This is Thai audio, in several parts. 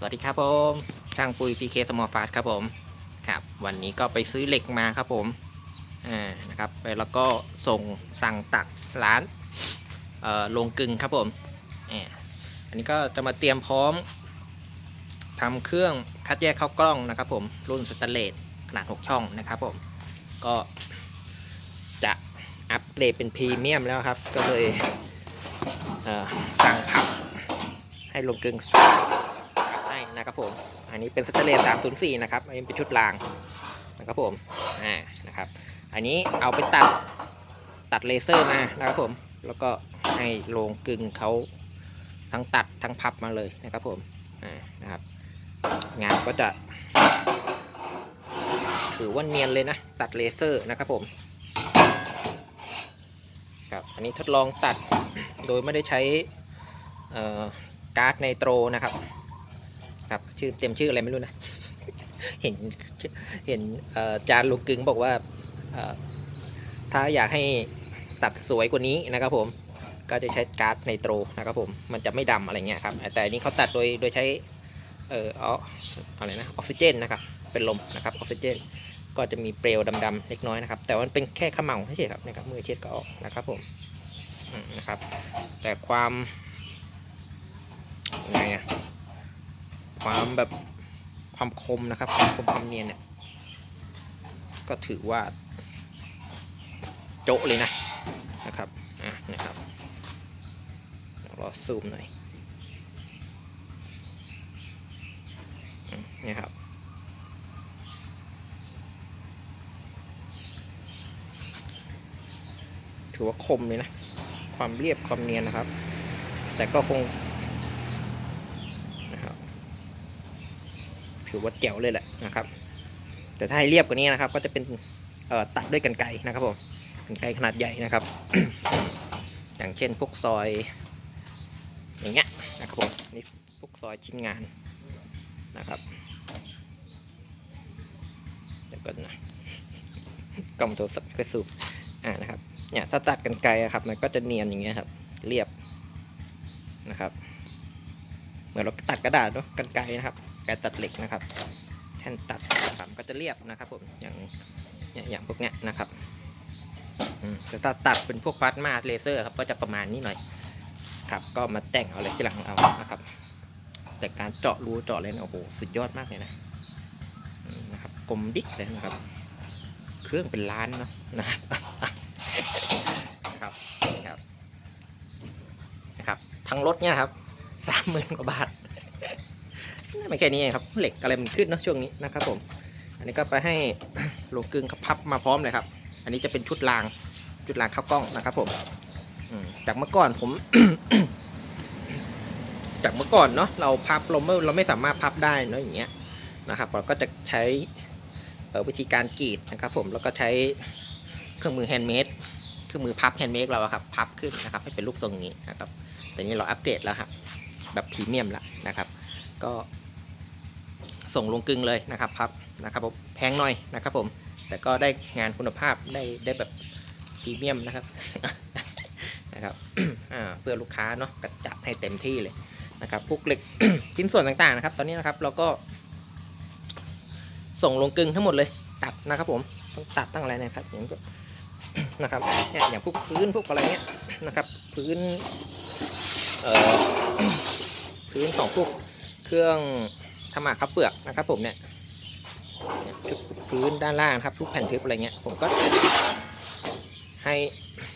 สวัสดีครับผม ช่างปุยพีเคสมอลฟาสครับผมครับ วันนี้ก็ไปซื้อเหล็กมาครับผมอ่านะครับไปแล้วก็ส่งสั่งตักร้านเอ่อโรงกลึงครับผมอ่าอันนี้ก็จะมาเตรียมพร้อมทำเครื่องคัดแยกเข้ากล้องนะครับ ผมรุ่นสแตนเลสขนาด 6 ช่องนะครับผมก็จะอัปเกรดเป็นพรีเมียมแล้วครับ ก็เลยเออสั่งขับให้โรงกลึงให้ นะครับผม อันนี้เป็นสเตเลส304นะครับ อันนี้เป็นชุดรางนะครับผม อ่า นะครับ อันนี้เอาไปตัดตัดเลเซอร์มานะครับผม แล้วก็ให้โรงกลึงเขาทั้งตัดทั้งพับมาเลยนะครับผม อ่า นะครับ งานก็จะถือว่าเนียนเลยนะ ตัดเลเซอร์นะครับผมครับอันนี้ทดลองตัดโดยไม่ได้ใช้การ์ดไนโตรนะครับ ครับ ชื่อเต็มชื่ออะไรไม่รู้นะ เห็นเห็นจานลูกกึงบอกว่าถ้าอยากให้ตัดสวยกว่านี้นะครับผมก็จะใช้การ์ดไนโตรนะครับผมมันจะไม่ดำอะไรเงี้ยครับแต่อันนี้เขาตัดโดยโดยใช้เอ่ออะไรนะออกซิเจนนะครับเป็นลมนะครับออกซิเจน ก็จะมีเปลวดำๆเล็กน้อยนะครับ แต่มันเป็นแค่ขมเหลาเฉยๆครับนะครับมือเช็ดก็ออกนะครับผมอืมนะครับ แต่ความยังไงอะ ความแบบความคมนะครับความคมความเนียนเนี่ยก็ถือว่า โจะเลยนะนะครับอะนะครับรอซูมหน่อยนี่ครับถือว่าคมเลยนะ ความเรียบความเนียนนะครับ แต่ก็คง นะครับ ถือว่าแจ๋วเลยแหละนะครับ แต่ถ้าให้เรียบกว่านี้นะครับ ก็จะเป็นตัดด้วยกันไกรนะครับผมกันไกรขนาดใหญ่นะครับ อย่างเช่นพวกซอย อย่างเงี้ยนะครับผมนี่พวกซอยชิ้นงานนะครับเดี๋ยวก่อนนะกล้องโทรศัพท์ค่อยสูบอ่านะครับเนี่ยถ้าตัดกันไกรอะครับ มันก็จะเนียนอย่างเงี้ยครับ เรียบนะครับ มือนเราตัดกระดาษเนาะกันไกรนะครับไกรตัดเหล็กนะครับแท่นตัดนะครับก็จะเรียบนะครับผมอย่างอย่างพวกเนี้ยนะครับอืมแต่ถ้าตัดเป็นพวกพลาสมาเลเซอร์ครับก็จะประมาณนี้หน่อยครับ ก็มาแต่งเอาเลยที่หลังเอานะครับ แต่การเจาะรูเจาะเลยนะโอ้โหสุดยอดมากเลยนะนะครับกลมดิ๊กเลยนะครับ เครื่องเป็นล้านเนาะนะครับนะครับนะครับนะครับ ทั้งรถเนี่ยครับสามหมื่นกว่าบาท ไม่แค่นี้เองครับเหล็กอะไรมันขึ้นเนอะช่วงนี้นะครับผม อันนี้ก็ไปให้ลงกึงพับมาพร้อมเลยครับ อันนี้จะเป็นชุดรางชุดรางเข้ากล้องนะครับผมจากเมื่อก่อนผม จากเมื่อก่อนเนาะเราพับเราไม่เราไม่สามารถพับได้เนาะอย่างเงี้ยนะครับเราก็จะใช้วิธีการกรีดนะครับ ผมแล้วก็ใช้เครื่องมือแฮนด์เมดเครื่องมือพับแฮนด์เมดเราอะครับพับขึ้นนะครับให้เป็นรูปทรงนี้นะครับแต่นี้เราอัปเกรดแล้วครับแบบพรีเมียมแล้วนะครับ ก็ ส่งลงกึงเลยนะครับพับนะครับผมแพงหน่อยนะครับผม แต่ก็ได้งานคุณภาพได้ได้แบบพรีเมียมนะครับนะครับเพื่อลูกค้าเนาะก็จัดให้เต็มที่เลยนะครับพวกเหล็กชิ้นส่วนต่างๆนะครับ ตอนนี้นะครับเราก็ ส่งลงกึงทั้งหมดเลยตัดนะครับผมต้องตัดตั้งอะไรนะครับอย่างก็นะครับเนี่ยอย่างพวกพื้นพวกอะไรเงี้ยนะครับ พื้นเอ่อพื้นของพวกเครื่อง หมากข้าวเปลือกนะครับ ผมเนี่ยจุดพื้นด้านล่างนะครับทุกแผ่นทึบอะไรเงี้ยผมก็ให้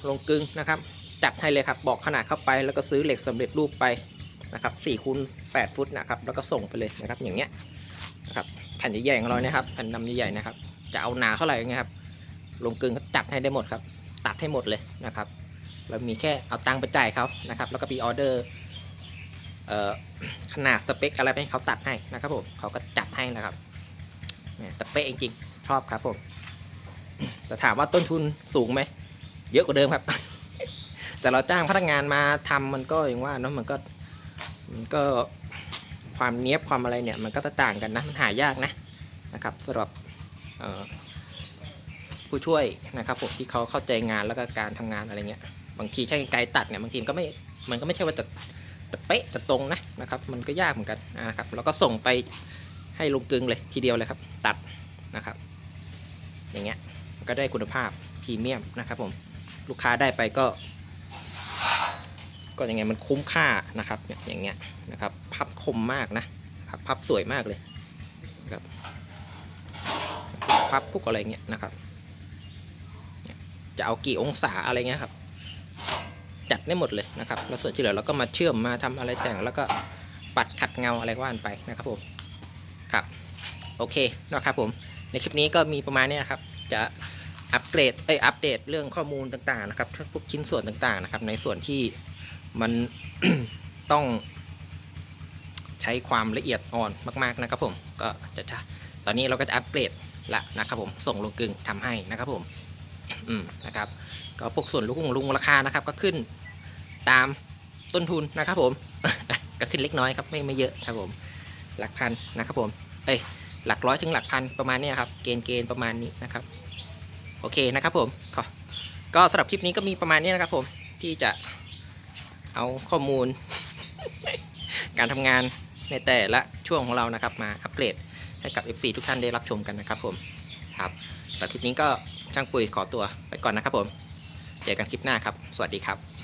ลงกึงนะครับ จัดให้เลยครับบอกขนาดเข้าไป แล้วก็ซื้อเหล็กสำเร็จรูปไปนะครับ4คูณ8ฟุตนะครับ แล้วก็ส่งไปเลยนะครับ อย่างเงี้ยนะครับแผ่นใหญ่ๆของเราเนี่ยครับแผ่นดำใหญ่ๆนะครับ จะเอาหนาเท่าไหร่เงี้ยครับลงกึงก็จัดให้ได้หมดครับ ตัดให้หมดเลยนะครับเรามีแค่เอาตังค์ไปจ่ายเขานะครับ แล้วก็มีออเดอร์เอ่อ ขนาดสเปคอะไรไปให้เขาตัดให้นะครับผมเขาก็จัดให้นะครับเนี่ยแต่เป๊ะจริงๆชอบครับผมแต่ถามว่าต้นทุนสูงไหมเยอะกว่าเดิมครับ แต่เราจ้างพนักงานมาทำมันก็อย่างว่าเนาะมันก็มันก็ความเนี้ยบความอะไรเนี่ย มันก็จะต่างกันนะมันหายากนะนะครับสำหรับผู้ช่วยนะครับผมที่เขาเข้าใจงานแล้วก็การทำงานอะไรเงี้ยบางทีใช้ไกรตัดเนี่ยบางทีมันก็ไม่มันก็ไม่ใช่ว่าจะ เป๊ะจะตรงนะนะครับ มันก็ยากเหมือนกันนะครับแล้วก็ส่งไปให้ลงกึงเลยทีเดียวเลยครับ ตัดนะครับ อย่างเงี้ยก็ได้คุณภาพพรีเมียมนะครับผมลูกค้าได้ไปก็ก็ยังไงมันคุ้มค่านะครับอย่างเงี้ยนะครับพับคมมากนะครับพับสวยมากเลยนะครับพับพวกอะไรเงี้ยนะครับจะเอากี่องศาอะไรเงี้ยครับ จัดได้หมดเลยนะครับแล้วส่วนที่เหลือเราก็มาเชื่อมมาทำอะไรแต่งแล้วก็ปัดขัดเงาอะไรว่านไปนะครับผมครับโอเคนะครับผมในคลิปนี้ก็มีประมาณนี้นะครับ จะอัปเกรดเอ้ยอัปเดตเรื่องข้อมูลต่างๆนะครับพวกชิ้นส่วนต่างๆนะครับ ในส่วนที่มันต้องใช้ความละเอียดอ่อนมากๆนะครับผมก็จะตอนนี้เราก็จะอัปเกรดละนะครับผมส่งลงกึ่งทำให้นะครับผมอืมนะครับก็พวกส่วนลุงลุงราคานะครับ ก็ขึ้น ตามต้นทุนนะครับผม ก็ขึ้นเล็กน้อยครับไม่ไม่เยอะครับผม หลักพันนะครับผม เอ้ยหลักร้อยถึงหลักพันประมาณนี้ครับ เกณฑ์เกณฑ์ประมาณนี้นะครับ โอเคนะครับผมก็สำหรับคลิปนี้ก็มีประมาณนี้นะครับ ผมที่จะเอาข้อมูล การทำงานในแต่ละช่วงของเรานะครับ มาอัปเกรดให้กับ FC ทุกท่านได้รับชมกันนะครับ ผมครับสำหรับคลิปนี้ก็ช่างปุ๋ยขอตัวไปก่อนนะครับ ผม เจอกันคลิปหน้าครับ สวัสดีครับ